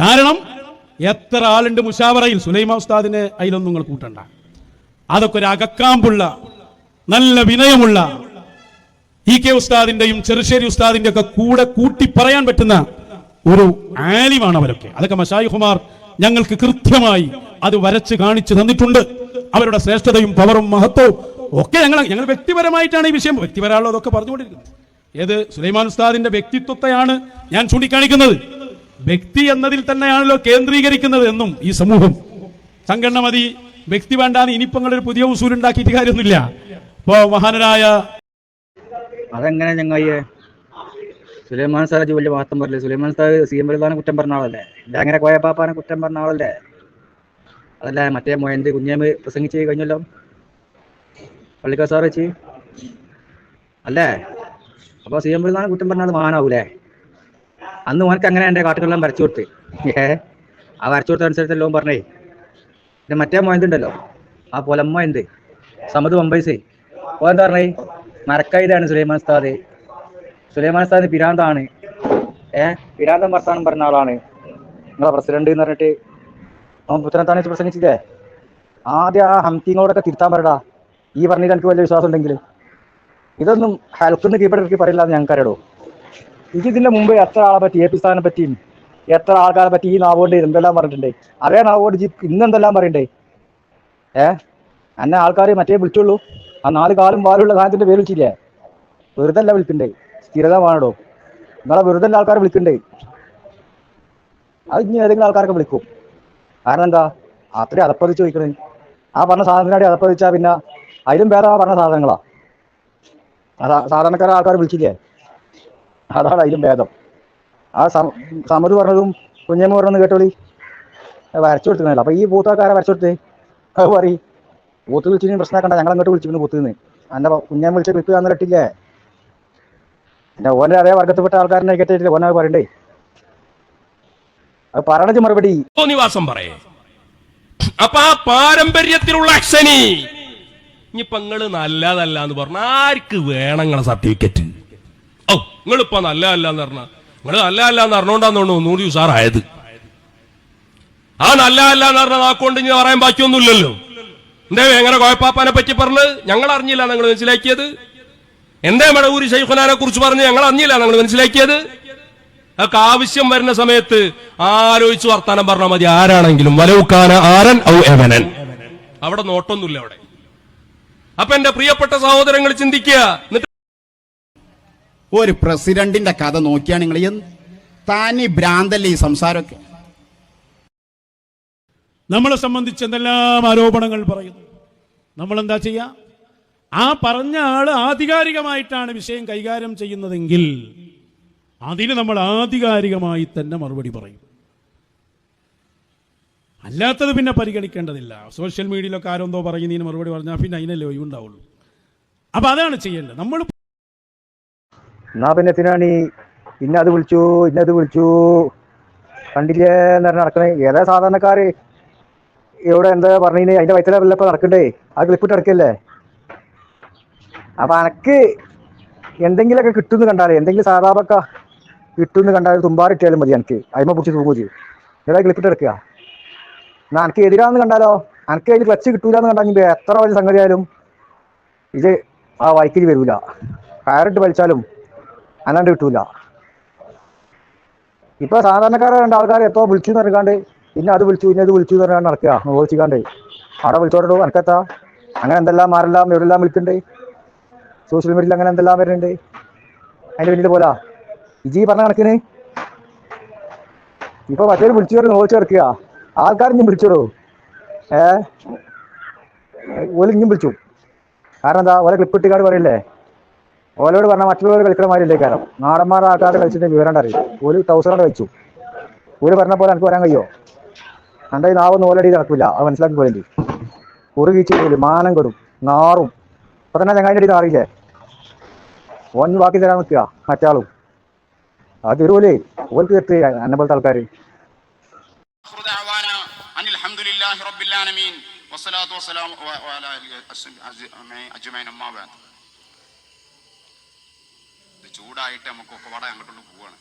കാരണം എത്ര ആളുണ്ട് മുഷാവറയിൽ സുലൈമ ഉസ്താദിനെ അതിലൊന്നും നിങ്ങൾ കൂട്ടണ്ട. അതൊക്കെ ഒരു അകക്കാമ്പുള്ള നല്ല വിനയമുള്ള ഇ കെ ഉസ്താദിന്റെയും ചെറുശ്ശേരി ഉസ്താദിന്റെ ഒക്കെ കൂടെ കൂട്ടി പറയാൻ പറ്റുന്ന ഒരു ആലിമാണ് അവരൊക്കെ. അതൊക്കെ മഷായിഹുമാർ ഞങ്ങൾക്ക് കൃത്യമായി അത് വരച്ച് കാണിച്ചു തന്നിട്ടുണ്ട്. അവരുടെ ശ്രേഷ്ഠതയും പവറും മഹത്വവും ഒക്കെ ഞങ്ങൾ ഞങ്ങൾ വ്യക്തിപരമായിട്ടാണ് ഈ വിഷയം വ്യക്തിപരമുള്ളതൊക്കെ പറഞ്ഞുകൊണ്ടിരിക്കുന്നത്. ഏത് സുലൈമാൻ ഉസ്താദിന്റെ വ്യക്തിത്വത്തെയാണ് ഞാൻ ചൂണ്ടിക്കാണിക്കുന്നത്. വ്യക്തി എന്നതിൽ തന്നെയാണല്ലോ കേന്ദ്രീകരിക്കുന്നത് എന്നും ഈ സമൂഹം. സംഘടന മതി. വ്യക്തി വേണ്ടാന്ന് ഇനിയിപ്പോ ഒരു പുതിയ ഉസൂൽ ഉണ്ടാക്കിയിട്ട് കാര്യമൊന്നുമില്ല. ഇപ്പോ മഹാനരായ അതെങ്ങനെ ഞങ്ങൾ സുലൈമാൻ സാജ് വലിയ മഹത്വം പറയില്ലേ സുലൈമാൻ സാജ് സി എം വലുതാനെ കുറ്റം പറഞ്ഞ ആളല്ലേ? അങ്ങനെ കോയപ്പാപ്പാനെ കുറ്റം പറഞ്ഞ ആളല്ലേ? അതല്ല മറ്റേ മൊയന്ത് കുഞ്ഞേമ് പ്രസംഗിച്ച് കഴിഞ്ഞല്ലോ. പള്ളിക്കാർ സാർ വെച്ച് അല്ലേ? അപ്പൊ സി എം വലുതാനെ കുറ്റം പറഞ്ഞാൽ മഹാനാവൂലേ? അന്ന് ഓനക്ക് അങ്ങനെ എന്റെ കാട്ടുകളെല്ലാം വരച്ചു കൊടുത്ത്. ഏ? ആ വരച്ചു കൊടുത്ത അനുസരിച്ചല്ലോ പറഞ്ഞേ. പിന്നെ മറ്റേ മോയന്തുണ്ടല്ലോ ആ പൊലമ്മ എന്ത്? സമത് ഒമ്പൈസേ ഓൻ എന്താ പറഞ്ഞേ? മരക്കൈതാണ് സുലൈമാൻ ഉസ്താദ്. സുലൈമാൻ ഉസ്താദ് പിരാന്താണ്. ഏ? പിരാന്തം വർത്താനം പറഞ്ഞ ആളാണ്. നിങ്ങളെ പ്രസിഡന്റ് എന്ന് പറഞ്ഞിട്ട്. അവൻ പുത്തനത്താണി വെച്ച് പ്രസംഗിച്ചില്ലേ? ആദ്യം ആ ഹംതിങ്ങളോടൊക്കെ തിരുത്താൻ പറയടാ. ഈ പറഞ്ഞിട്ട് എനിക്ക് വലിയ വിശ്വാസം ഉണ്ടെങ്കിൽ ഇതൊന്നും ഹെൽക്കുന്ന കീപ്പർക്ക് പറയില്ല എന്ന് ഞങ്ങൾക്ക് അറിയടോ എനിക്ക് ഇതിന്റെ മുമ്പ് എത്ര ആളെ പറ്റി എ പി സ്ഥാനെ പറ്റിയും എത്ര ആൾക്കാരെ പറ്റി ഈ നാവോണ്ട് എന്തെല്ലാം പറഞ്ഞിട്ടുണ്ട്? അതേ നാവോട് ജി ഇന്ന് എന്തെല്ലാം പറയണ്ടേ? ഏ? എന്നെ ആൾക്കാർ മറ്റേ വിളിച്ചുള്ളൂ ആ നാല് കാലും വാലുള്ള സാധനത്തിന്റെ പേര് വിളിച്ചില്ലേ? വെറുതെ അല്ല വിളിക്കണ്ടേ? സ്ഥിരത വേണടോ നിങ്ങളെ വെറുതെ ആൾക്കാരെ വിളിക്കണ്ടേ? അത് ഇനി ഏതെങ്കിലും ആൾക്കാരൊക്കെ വിളിക്കും. കാരണം എന്താ? അത്രയും അതപ്പതിച്ച് ചോദിക്കണേ. ആ പറഞ്ഞ സാധനത്തിനാടി അതപ്പതിച്ചാ പിന്നെ അതിലും വേറെ ആ പറഞ്ഞ സാധനങ്ങളാ. സാധാരണക്കാരെ ആൾക്കാർ വിളിച്ചില്ലേ? അതാണ് അതിലും ഭേദം. ആ സമ സമത് പറഞ്ഞതും കുഞ്ഞമ്മ പറഞ്ഞത് കേട്ടോളി. വരച്ചു കൊടുത്തിരുന്നല്ലോ അപ്പൊ ഈ പൂത്താക്കാരെ വരച്ചു കൊടുത്തേ? അത് പറയും. പൂത്ത് വിളിച്ചിന് പ്രശ്നമാക്കണ്ട. ഞങ്ങൾ അങ്ങോട്ട് വിളിച്ചിരുന്നു പൂത്ത് നിന്ന് എന്റെ കുഞ്ഞാൻ വിളിച്ച വിത്ത് തന്നിട്ടില്ലേ എന്റെ ഓന്റെ അതേ വർഗത്തിൽപ്പെട്ട ആൾക്കാരനെ കേട്ടിട്ടില്ല ഓനെ പറയണ്ടേ? അത് പറഞ്ഞു മറുപടി. നിവാസം പറയേ. അപ്പൊ ആ പാരമ്പര്യത്തിലുള്ള അക്ഷനി. ഇനി നിങ്ങൾ നല്ലതല്ല എന്ന് പറഞ്ഞ ആർക്ക് വേണങ്ങളെ സർട്ടിഫിക്കറ്റ്? ഓ നിങ്ങളിപ്പോ നല്ല അല്ല എന്ന് പറഞ്ഞ നല്ല അല്ല എന്ന് അറിഞ്ഞോണ്ടാന്ന് തോന്നുന്നു ഒന്നുകൂടി ഉഷാറായത് ആ നല്ല അല്ല എന്ന് പറഞ്ഞ നാക്കൊണ്ട് ഇനി പറയാൻ ബാക്കിയൊന്നുമില്ലല്ലോ. എന്തേ എങ്ങനെ കോയപ്പാപ്പാനെ പറ്റി പറഞ്ഞ് ഞങ്ങൾ അറിഞ്ഞില്ല നിങ്ങൾ മനസ്സിലാക്കിയത്? എന്തേ മടവൂരി ഷെയ്ഖുനാനെ കുറിച്ച് പറഞ്ഞ് ഞങ്ങൾ അറിഞ്ഞില്ല നിങ്ങൾ മനസ്സിലാക്കിയത്? അതൊക്കെ ആവശ്യം വരുന്ന സമയത്ത് ആലോചിച്ച് വർത്താനം പറഞ്ഞാൽ മതി. ആരാണെങ്കിലും വലവുക്കാന ആരൻ ഔ എവനൻ. അവിടെ നോട്ടൊന്നുമില്ല അവിടെ. അപ്പൊ എന്റെ പ്രിയപ്പെട്ട സഹോദരങ്ങൾ ചിന്തിക്കുക ഒരു പ്രസിഡന്റിന്റെ കഥ നോക്കിയാണ് നിങ്ങൾ താനി ഭ്രാന്തല്ലേ ഈ സംസാരമൊക്കെ? നമ്മളെ സംബന്ധിച്ച് എന്തെല്ലാം ആരോപണങ്ങൾ പറയുന്നു. നമ്മൾ എന്താ ചെയ്യ? ആ പറഞ്ഞ ആൾ ആധികാരികമായിട്ടാണ് വിഷയം കൈകാര്യം ചെയ്യുന്നതെങ്കിൽ അതിന് നമ്മൾ ആധികാരികമായി തന്നെ മറുപടി പറയും. അല്ലാത്തത് പിന്നെ പരിഗണിക്കേണ്ടതില്ല. സോഷ്യൽ മീഡിയയിലൊക്കെ ആരെന്തോ പറയുന്നതിന് മറുപടി പറഞ്ഞാൽ പിന്നെ അതിനല്ലേ ഒഴിവുണ്ടാവുള്ളൂ. അപ്പൊ അതാണ് ചെയ്യേണ്ടത്. നമ്മൾ എന്നാ പിന്നെ എന്തിനാണ് ഈ ഇന്ന അത് വിളിച്ചു ഇന്നത് വിളിച്ചു. കണ്ടില്ലേ എന്ന് നടക്കണേ. ഏതാ സാധാരണക്കാര്? ഇവിടെ എന്താ പറഞ്ഞു അതിന്റെ വയറ്റിലെ നടക്കണ്ടേ? ആ ക്ലിപ്പിട്ട് നടക്കല്ലേ? അപ്പൊ അനക്ക് എന്തെങ്കിലുമൊക്കെ കിട്ടുമെന്ന് കണ്ടാലേ എന്തെങ്കിലും സാധാപക്ക കിട്ടുമെന്ന് കണ്ടാൽ തുമ്പാറിട്ടാലും മതി എനിക്ക് അതിമ പിടിച്ച് തൂങ്ങും ഏതാ ക്ലിപ്പിട്ട് എടുക്കുക എന്നാ എനിക്ക് എതിരാന്ന് കണ്ടാലോ? എനിക്ക് അതിൽ ക്ലച്ച് കിട്ടൂലെന്ന് കണ്ടാൽ എത്ര വലിയ സംഗതി ആയാലും ഇത് ആ വൈക്കിൽ വരൂല. കയറിട്ട് വലിച്ചാലും അല്ലാണ്ട് കിട്ടൂല. ഇപ്പൊ സാധാരണക്കാരെ രണ്ട് ആൾക്കാർ എപ്പോ വിളിച്ചു എന്ന് പറഞ്ഞാണ്ട് പിന്നെ അത് വിളിച്ചു പിന്നെ അത് വിളിച്ചു എന്ന് നടക്കുക നോക്കിക്കാണ്ടേ അവിടെ വിളിച്ചോടോ അനക്കത്താ? അങ്ങനെ എന്തെല്ലാം ആരെല്ലാം എവിടെല്ലാം വിളിക്കണ്ടേ സോഷ്യൽ മീഡിയയിൽ അങ്ങനെ എന്തെല്ലാം വരുന്നുണ്ട്? അതിന്റെ പിന്നിൽ പോലാ ഇജി പറഞ്ഞ കണക്കിന്. ഇപ്പൊ മറ്റൊരു വിളിച്ചു പറഞ്ഞ് നോക്കി കിടക്കുക ഇനി വിളിച്ചോടോ ഏ? ഓലിഞ്ഞും വിളിച്ചു. കാരണം എന്താ? ഓലെ ക്ലിപ്പ് ഇട്ടിക്കാട് പറയില്ലേ? ഓലോട് പറഞ്ഞാൽ മറ്റുള്ളവർ കളിക്കണമാരില്ലേ കാരണം നാടന്മാർ നാടന്മാരാക്കാതെ കളിച്ചിട്ട് വിവരം അറിയും ഒരു ടൗസറോടെ വെച്ചു. ഒരു പറഞ്ഞ പോലെ എനിക്ക് വരാൻ കഴിയോ? കണ്ടായി നാവ് നൂലടി നടക്കില്ല അത് മനസ്സിലാക്കി പോലെ കുറുകീച്ചു പോലും മാനം കൊടും. നാറും. ഇപ്പൊ തന്നെ ചങ്ങാന്റെ അടി നാറിയില്ലേ? ഓൻ ബാക്കി തരാൻ നിൽക്കുക. മറ്റാളും. അത് ഇരുപോലെ ഓൽക്ക് കിട്ടി എന്നെ പോലത്തെ ആൾക്കാർ അനിൽ ചൂടായിട്ട് നമുക്കൊക്കെ വട അങ്ങോട്ടുള്ള പോവാണ്.